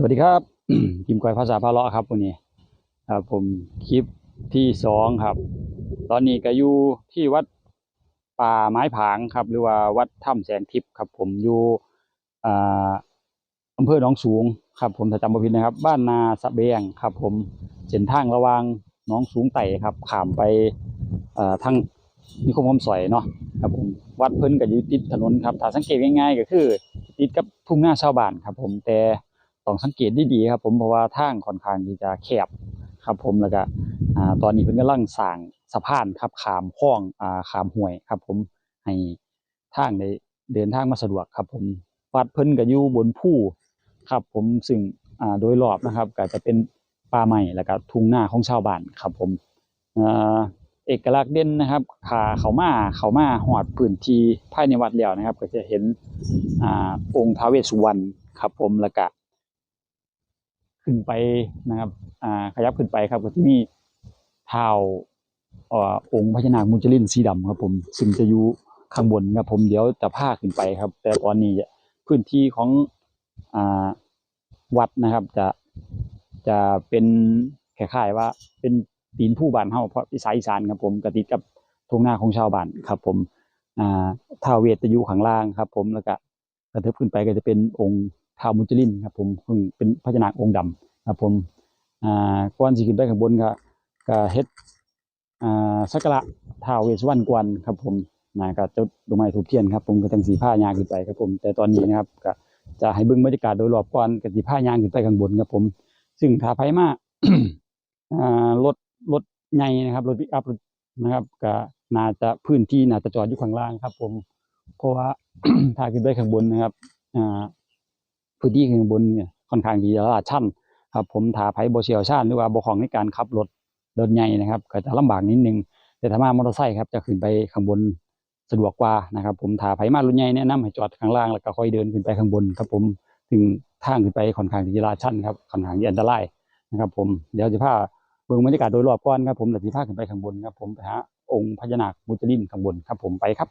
สวัสดีครับกิมกอยภาษาพาเลาะครับวันนี้ครับผมคลิปที่สองครับ ตอนนี้ก็อยู่ที่วัดป่าไม้ผางครับ หรือว่าวัดถ้ำแสงทิพย์ครับ ผมอยู่อ่าอำเภอหนองสูงครับ ผมถ้าจำบ่ผิดนะครับ บ้านนาสะเบียงครับ ผมเส้นทางระว่างหนองสูงไต่ครับข้ามไปทางนิคมคมสอยเนาะครับผมวัดเพิ่นก็อยู่ติดถนนครับถ้าสังเกตง่ายๆก็คือติดกับทุ่งนาชาวบ้านครับ ผมแต่ ต้องสังเกตดีๆครับ ผมเพราะว่าทางค่อนข้างที่จะแคบครับ ผมแล้วก็ตอนนี้เพิ่นกำลังสร้างสะพานครับขามคลองอ่าขามห้วยครับ ผมให้ทางได้เดินทางมาสะดวกครับ ผมวัดเพิ่นก็อยู่บนภูครับ ผมซึ่งอ่าโดยรอบนะครับ ก็จะเป็นป่าไม้แล้วก็ทุ่งนาของชาวบ้านครับ ผมเอกลักษณ์เด่นนะครับขาเขามาเขามาหอดพื้นที่ภายในวัดแล้วนะครับ ก็จะเห็นอ่าองค์ท้าวเวสสุวรรณครับ ผมแล้วก็ ขึ้นไปนะครับอ่าขยับขึ้นไปครับก็ที่มีเท้าอ่องค์พญานาคมุจลินสีดำครับผมซึ่งจะอยู่ข้างบนครับผมเดี๋ยวจะพาขึ้นไปครับ แต่ตอนนี้พื้นที่ของอ่าวัดนะครับ จะจะเป็นคล้ายๆว่าเป็นตีนผู้บ้านเฮาเพราะอีสานอีสานครับผมกติดกับทุ่งนาของชาวบ้านครับผมอ่าท้าวเวสจะอยู่ข้างล่างครับ ผมแล้วก็กระเทิบขึ้นไปก็จะเป็นองค์ ท้ามุจลินครับผมซึ่งเป็นพญานาคองค์ดำครับผมอ่าก่อนสิขึ้นไปข้างบนก็ก็เฮ็ดอ่าสักการะท้าเวสวรรณก่อนครับผมนะก็จุดดอกไม้ธูปเทียนครับผมก็จังสีผ้ายางขึ้นไปครับผม แต่ตอนนี้นะครับก็จะให้เบิ่งบรรยากาศโดยรอบก่อนก็สิผ้ายางขึ้นไปข้างบนครับผม ซึ่งถ้าไผมาอ่ารถรถใหญ่นะครับรถปิกอัพนะครับก็น่าจะพื้นที่น่าจะจอดอยู่ข้างล่างครับ ผม เพราะว่าถ้าขึ้นไปข้างบนนะครับ อ่า พื้นที่ข้างบนเนี่ยค่อนข้างที่จะลาดชันครับผมถาไผบ่เชียวชาญหรือว่าโบ่คล่องในการขับรถรถใหญ่นะครับก็จะลำบากนิดนึงแต่ถ้ามามอเตอร์ไซค์ครับจะขึ้นไปข้างบนสะดวกกว่านะครับ ผมถาไผมารถใหญ่แนะนำให้จอดข้างล่างแล้วก็ค่อยเดินขึ้นไปข้างบนครับผมถึงทางขึ้นไปค่อนข้างที่จะลาดชันครับค่อนข้างที่อันตรายนะครับ ผมเดี๋ยวจะพาเบิ่งบรรยากาศโดยรอบก่อนครับผมแต่ที่พาขึ้นไปข้างบนครับผมไปหาองค์พญานาคมุจลินข้างบนครับผมไปครับ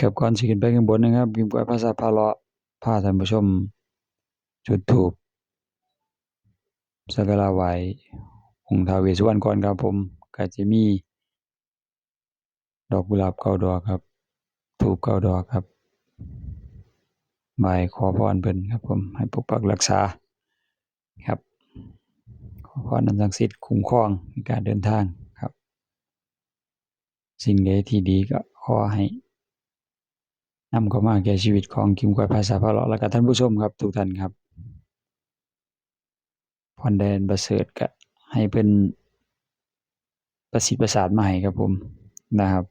ครับก่อนสิขึ้นไปข้างบนนะครับพิมพ์กวยภาษาพาเลาะพาท่านผู้ชม จุดธูปสักการะไหว้องค์ท้าวเวสสุวรรณก่อนครับผมก็จะมี ดอกกุหลาบเก้าดอกครับธูปเก้าดอกครับไหว้ขอพรเพิ่นครับผมให้ปกปักรักษาครับ ขอพรอันศักดิ์สิทธิ์คุ้มครองในการเดินทางครับ สิ่งใดที่ดีก็ขอให้ นำเข้ามาแก่ชีวิตของกิมกวยภาษาพะเลาะและก็ท่านผู้ชมครับทุกท่านครับพรแดนประเสริฐก็ให้เพิ่นประสิทธิ์ประสาทมาให้ครับผมนะครับ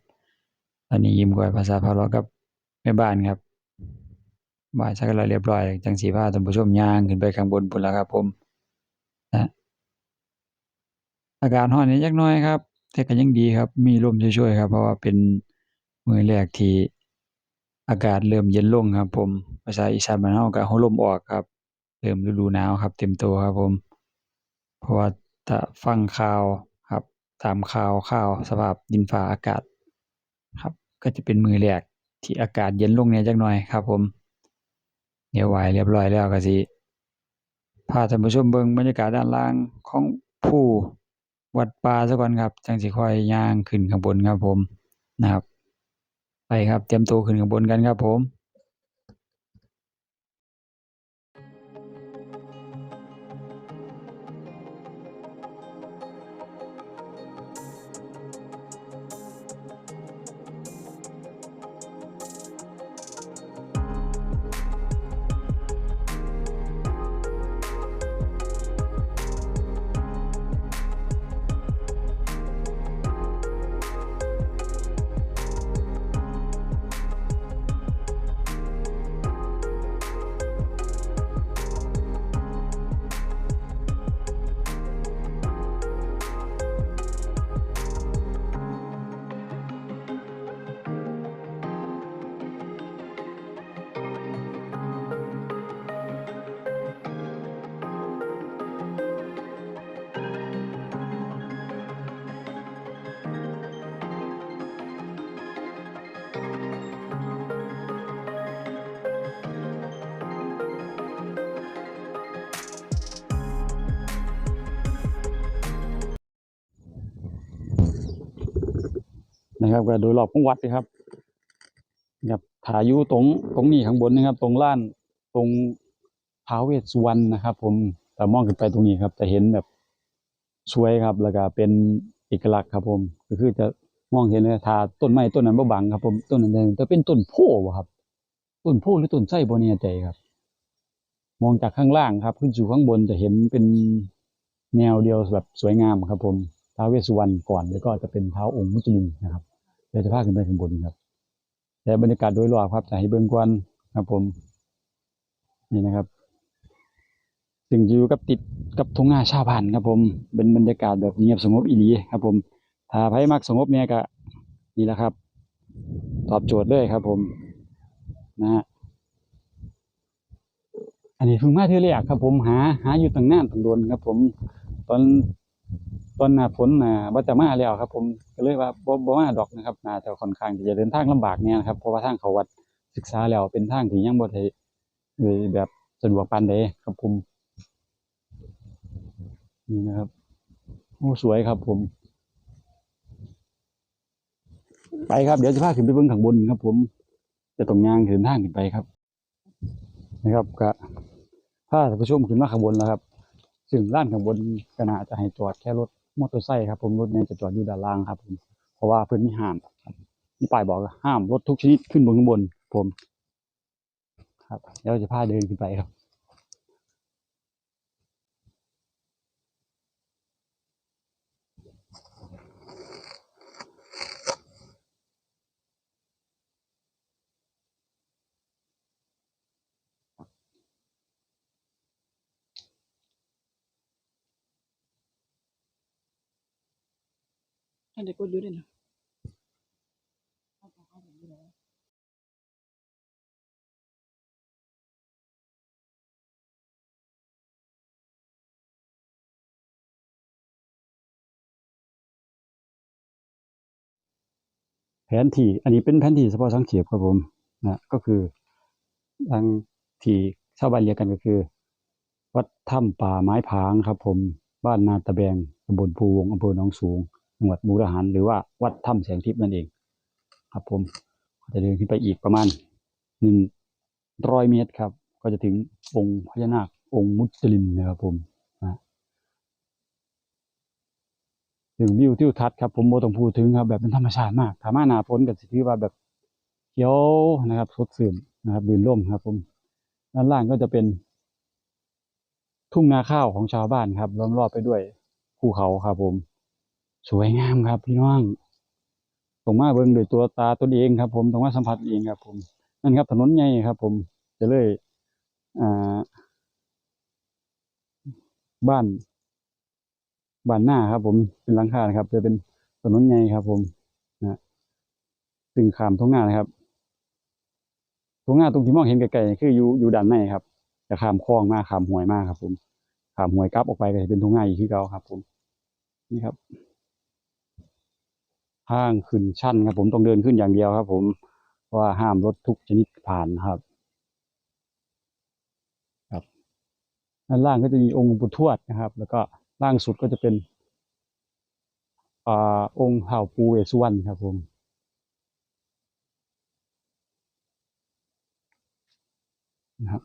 ตอนนี้ยิ้มกวยภาษาพะเลาะกับแม่บ้านครับบ่ายสักการะเรียบร้อยจังสีพาท่านผู้ชมย่างขึ้นไปข้างบนพุ่นแล้วครับผมนะอากาศร้อนนิดจักน่อยครับ แต่ก็ยังดีครับ มีลมช่วยๆครับ เพราะว่าเป็นมือแรกที่ อากาศเริ่มเย็นลงครับผม ภาษาอีสานบ้านเราก็เอาลมออกครับ เริ่มฤดูหนาวครับ เต็มตัวครับผม เพราะว่าถ้าฟังข่าวครับ ตามข่าวข่าวสภาพดินฟ้าอากาศครับ ก็จะเป็นมื้อแรกที่อากาศเย็นลงแหน่จักหน่อยครับผม เดี๋ยวไหวเรียบร้อยแล้วก็สิพาท่านผู้ชมเบิ่งบรรยากาศด้านล่างของภูวัดป่าซะก่อนครับ จังสิค่อยย่างขึ้นข้างบนครับผมนะครับ ไปครับ เตรียมตัวขึ้นข้างบนกันครับผม นะครับก็โดยรอบของวัดนะครับนะครับถ่ายอยู่ตรงตรงนี้ข้างบนนะครับ ตรงล้านตรงท้าเวสุวรรณนะครับ ผมแต่มองขึ้นไปตรงนี้ครับ จะเห็นแบบสวยครับ แล้วก็เป็นเอกลักษณ์ครับ ผมก็คือจะมองเห็นเลยถ้าต้นไม้ต้นนั้นบ่บังครับ ผมต้นนั้นจะเป็นต้นโพ่ครับ ต้นโพธิ์หรือต้นไทรบ่แน่ใจครับ มองจากข้างล่างครับ ขึ้นสู่ข้างบนจะเห็นเป็นแนวเดียวแบบสวยงามครับ ผมท้าเวสสุวรรณก่อนแล้วก็จะเป็นเท้าองค์มุจลินนะครับ เดี๋ยวจะพาขึ้นไปข้างบนครับ แต่บรรยากาศโดยรอบครับจะให้เบิ่งก่อนครับผม นี่นะครับซึ่งอยู่กับติดกับทุ่งนาชาวบ้านครับผม เป็นบรรยากาศแบบเงียบสงบอีหลีครับ ผม ถ้าไผมักสงบเนี่ยก็นี่แหละครับ ตอบโจทย์เลยครับ ผมนะฮะอันนี้เพิ่งมาเที่ยวแรกครับ ผมหา หาอยู่ตั้งนานตั้งโดนครับ ผม ตอน อนหน้าฝนน่ะว่าจะมาแล้วครับ ผมก็เลยว่าบ่บ่มาดอกนะครับน่าจะค่อนข้างที่จะเดินทางลำบากเนี่ยนะครับเพราะว่าทางเขาวัดศึกษาแล้วเป็นทางที่ยังบ่ได้เอ่อแบบสะดวกปานใดครับผมนี่นะครับโอ้สวยครับ ผม ไปครับ เดี๋ยวจะพาขึ้นไปเบื้องข้างบนครับ ผม จะต้องย่างขึ้นทางขึ้นไปครับ นะครับก็พาท่านผู้ชมขึ้นมาข้างบนแล้วครับ ซึ่งร้านข้างบนก็น่าจะให้จอดแค่รถ มอเตอร์ไซค์ครับผมรถเนี่ยจะจอดอยู่ด้านล่างครับผมเพราะว่าเพื่อนไม่ห้ามครับมีป้ายบอกห้ามรถทุกชนิดขึ้นบนข้างบนผม ครับเดี๋ยวจะพาเดินขึ้นไปครับ ท่านได้กดอยู่ด้วยนะแผนที่ อันนี้เป็นแผนที่เฉพาะสังเขปครับผมนะก็คือทางที่ชาวบ้านเรียกกันก็คือ วัดถ้ำป่าไม้ผางครับผม บ้านนาตะแบงตำบลภูวงอำเภอหนองสูง จังหวัดมุกดาหารหรือว่าวัดถ้ำแสงทิพย์นั่นเอง ครับผมก็จะเดินขึ้นไปอีกประมาณหนึ่งร้อยเมตรครับ ก็จะถึงองค์พญานาคองค์มุจลินนะครับผมนะถึงวิวทิวทัศน์ครับผมโมต้องพูดถึงครับ แบบเป็นธรรมชาติมากถามาหนาฝนกับสิที่ว่าแบบเขียวนะครับสดชื่นนะครับบืนร่มครับ ผมด้านล่างก็จะเป็นทุ่งนาข้าวของชาวบ้านครับล้อมรอบไปด้วยภูเขาครับผม สวยงามครับ พี่น้องผมมาเบิ่งด้วยตัวตาตนเองครับ ผมต้องมาสัมผัสเองครับ ผมนั่นครับ ถนนใหญ่ครับ ผมจะเลยอ่าบ้านบ้านหน้าครับ ผมเป็นหลังคาครับ จะเป็นถนนใหญ่ครับ ผมนะซึ่งขามทุ่งนานะครับทุ่งนาตรงที่มองเห็นไกลๆคืออยู่อยู่ด้านในครับ จะขามคลองมาขามห้วยมากครับ ผมขามห้วยกลับออกไปก็จะเป็นทุ่งนาอีกที่เก่าครับ ผมนี่ครับ ทางขึ้นชันครับ ผมต้องเดินขึ้นอย่างเดียวครับ ผมเพราะว่าห้ามรถทุกชนิดผ่านครับ ครับด้านล่างก็จะมีองค์ปู่ทวดนะครับ แล้วก็ล่างสุดก็จะเป็นอ่าองค์เห่าปูเวสสุวรรณครับ ผมนะครับ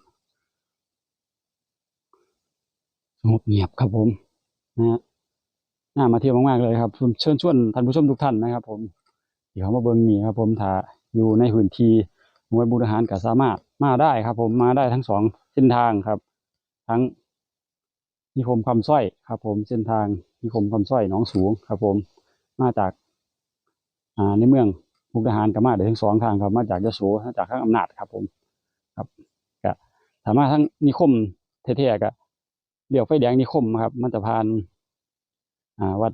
สงบเงียบครับผมนะฮะ น่ามาเที่ยวมากๆเลยครับผมเชิญชวนท่านผู้ชมทุกท่านนะครับ ผมที่เขามาเบิ่งนี่ครับ ผมถ้าอยู่ในพื้นที่หน่วยบูรหารก็สามารถมาได้ครับ ผมมาได้ทั้งสองเส้นทางครับ ทั้งนิคมคำสร้อยครับ ผมเส้นทางนิคมคำสร้อยหนองสูงครับ ผมมาจากอ่าในเมืองมุกดาหารก็มาได้ทั้งสองทางครับ มาจากยโสมาจากข้างอำนาจครับ ผมครับก็สามารถทั้งนิคมเท่ๆก็เลี้ยวไฟแดงนิคมครับ มันจะผ่าน วัด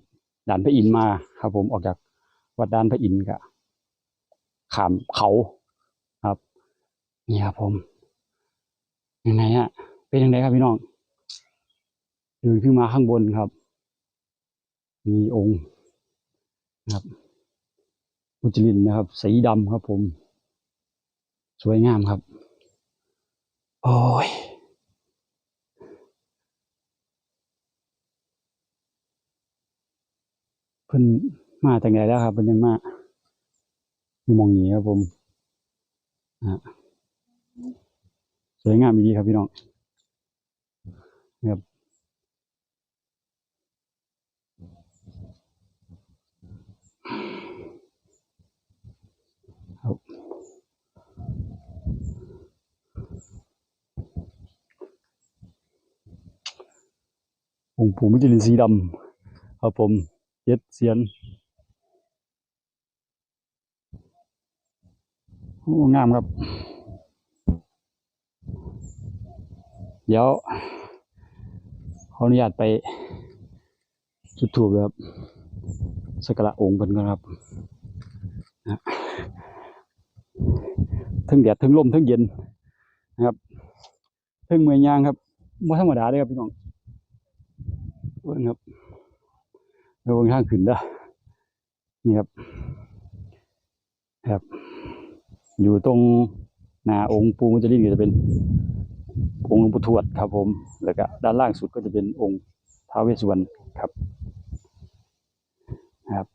ด่านพระอินมาครับ ผมออกจากวัดด่านพระอินก็ขามเขาครับ นี่ครับผมยังไงฮะเป็นยังไงครับพี่น้องเดินขึ้นมาข้างบนครับ มีองค์นะครับมุจลินนะครับ สีดำครับผม สวยงามครับ โอ้ย เพิ่นมาจากไหนแล้วครับเพิ่นยังมาอยู่มองนี้ครับผมสวยงามดีครับพี่น้องนะครับองค์ปู่มุจลินสีดำครับผม เจ็ดเสียนโอ้งามครับ เดี๋ยวขออนุญาตไปจุดถูกครับสักการะองค์เพิ่นก่อนครับนะทั้งแดดทั้งลมทั้งเย็นนะครับทั้งเมือยยางครับไม่ธรรมดาเลยครับพี่น้องเบิ่งครับ ดูข้างขึ้นเด้อนี่ครับครับ อยู่ตรงหน้าองค์ปูมุจลินก็จะเป็น องค์หลวงปู่ทวดครับ ผม แล้วก็ด้านล่างสุดก็จะเป็นองค์ท้าวเวสสุวรรณครับครับ